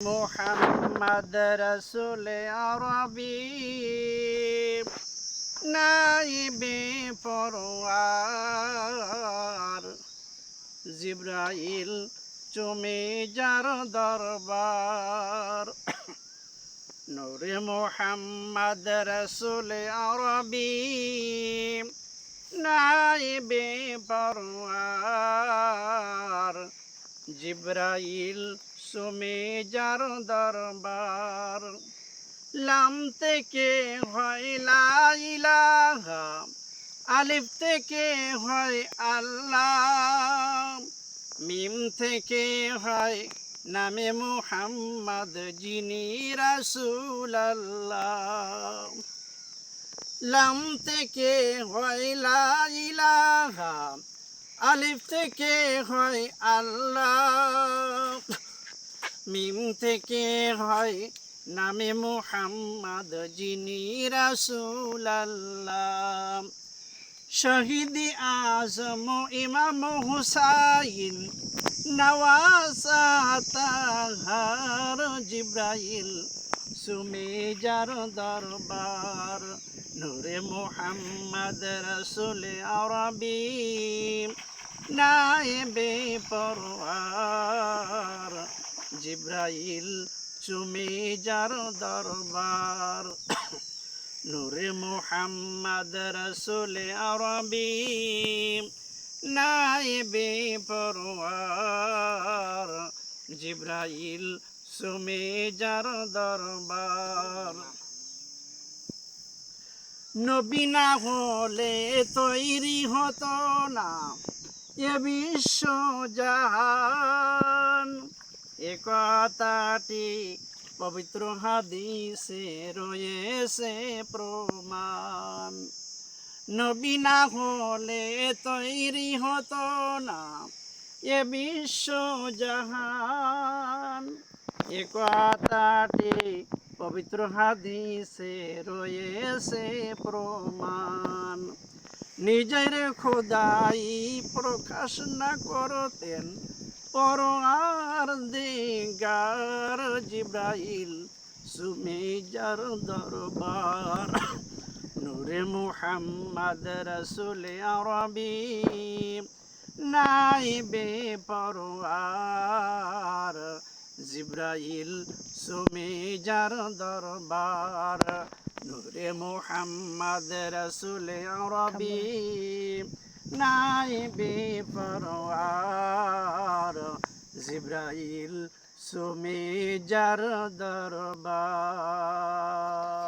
মোহাম্মদ রসুল আরবি নাইবে পরোয়ার জিব্রাইল চুমে যার দরবার নূরে মোহাম্মদ রসুল আরবি নাইবে পরোয়ার জিব্রাইল সুমে যার দরবার, লাম থেকে হয় আলিফ থেকে হয় আল্লাহ, মিম থেকে হয় নামে মুহাম্মদ যিনি রাসূল আল্লাহ লাম থেকে হয় লাইলাহা আলিফ থেকে হয় আল্লাহ। মিম থেকে হয় নামে মুহাম্মদ যিনি রাসূল আল্লাহ শহীদ আজম ইমাম হুসাইন নওয়াসাতাহার জিব্রাইল সুমে যার দরবার, নূরে মুহাম্মদ রসুল আরবি নাইবে পরওয়ার জিব্রাইল, চুমে যার দরবার। নূরে মুহাম্মদ রসুল আরবি নাইবে পরওয়ার। জিব্রাইল সুমে যার দরবার। নবী না হলে তৈরি হতো না, এ বিশ্ব জাহান। এ পবিত্র হাদিসে রয়েছে প্রমাণ। নবী না হলে তৈরি হতো না এ বিশ্ব জাহান। এ পবিত্র হাদিসে রয়েছে প্রমাণ। নিজের খোদাই প্রকাশ না করতেন পর আর দিগার জিব্রাইল সুমেজার দরবার। নূরে মুহাম্মদ রসুল আরবি নাইবে পরওয়ার জিব্রাইল সুমেজার দরবার। নূরে মুহাম্মদ রসুল আরবি। নাইবে বেপরোয়ার। জিব্রাইল সুমেজার দরবার।